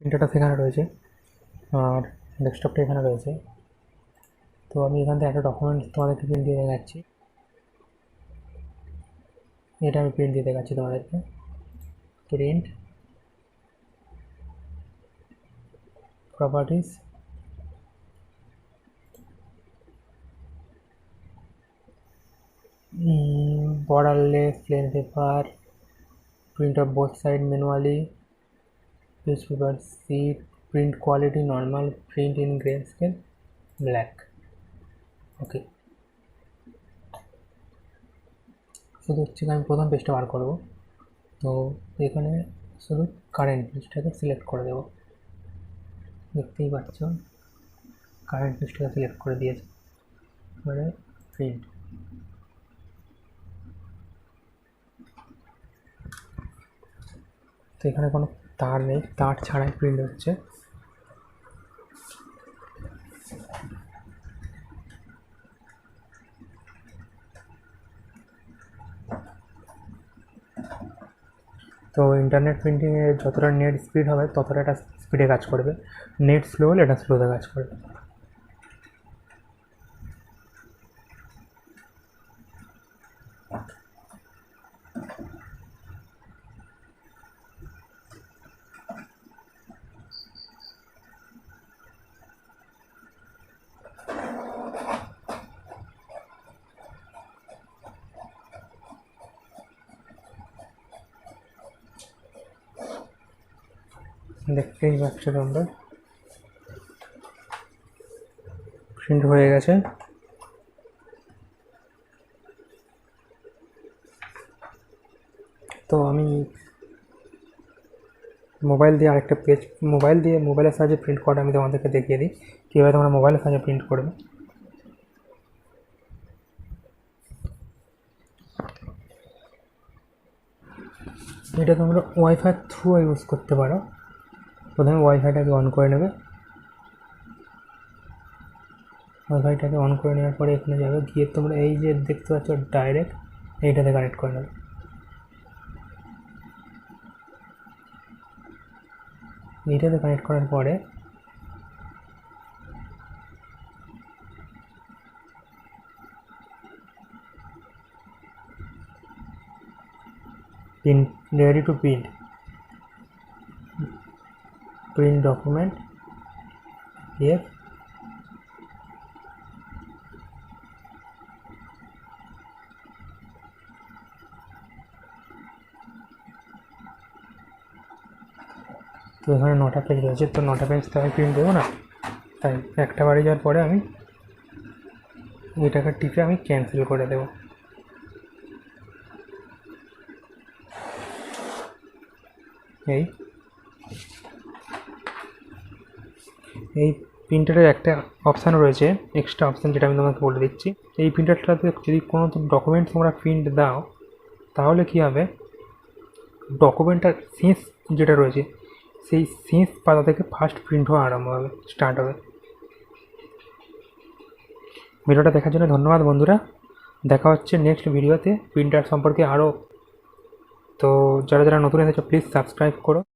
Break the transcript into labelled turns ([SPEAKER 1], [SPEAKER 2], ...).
[SPEAKER 1] প্রিন্টারটা সেখানে রয়েছে। আর ডেস্কটপটা এখানে রয়েছে। তো আমি এখান থেকে একটা ডকুমেন্ট তোমাদেরকে প্রিন্ট দিয়ে দেখাচ্ছি। এটা আমি প্রিন্ট দিয়ে দেখাচ্ছি তোমাদেরকে। Print properties borderless, plain paper, print of both side manually newspaper sheet print quality, normal, print in grayscale black. Okay শুধু হচ্ছে আমি প্রথম পেজটা বার করব। তো এখানে শুধু কারেন্ট পেজটাকে সিলেক্ট করে দেবো। দেখতেই পাচ্ছ কারেন্ট পেজটাকে সিলেক্ট করে দিয়েছে। এবারে প্রিন্ট তো এখানে কোনো তার নেই, তার ছাড়াই প্রিন্ট হচ্ছে। তো ইন্টারনেট প্রিন্টিংয়ে যতটা নেট স্পিড হবে, ততটা এটা স্পিডে কাজ করবে। নেট স্লো হলে এটা স্লোতে কাজ করবে। দেখতেই পাচ্ছ তোমরা প্রিন্ট হয়ে গেছে। তো আমি মোবাইল দিয়ে আরেকটা পেজ মোবাইল দিয়ে মোবাইলের সাহায্যে প্রিন্ট করাটা আমি তোমাদেরকে দেখিয়ে দিই। কীভাবে তোমরা মোবাইলের সাহায্যে প্রিন্ট করবে। এটা তোমরা ওয়াইফাই থ্রু ইউজ করতে পারো। প্রথমে ওয়াইফাইটাকে অন করে নেবে। ওয়াইফাইটাকে অন করে নেওয়ার পরে এখানে যাবে। গিয়ে তোমরা এই যে দেখতে পাচ্ছ ডাইরেক্ট, এইটাতে কানেক্ট করে নেবে। এইটাতে কানেক্ট করার পরে print ready to print print document. Here তো এখানে নটা পেজ রয়েছে, তো নটা পেজ তো আমি প্রিন্ট দেবো না? তাই একটা বাড়ি যাওয়ার পরে আমি এটাকে টিপে আমি ক্যান্সেল করে দেবো। এই। এই প্রিন্টারের একটা অপশান রয়েছে এক্সট্রা অপশান যেটা আমি তোমাকে বলে দিচ্ছি। এই প্রিন্টারটাতে যদি কোনো ডকুমেন্ট তোমরা প্রিন্ট দাও, তাহলে কী হবে? ডকুমেন্টটার শেষ যেটা রয়েছে, সেই শেষ পাতা থেকে ফার্স্ট প্রিন্ট হওয়া আরম্ভ হবে স্টার্ট হবে। ভিডিওটা দেখার জন্য ধন্যবাদ বন্ধুরা। দেখা হচ্ছে নেক্সট ভিডিওতে প্রিন্টার সম্পর্কে আরও তো যারা যারা নতুন এসেছ প্লিজ সাবস্ক্রাইব করো।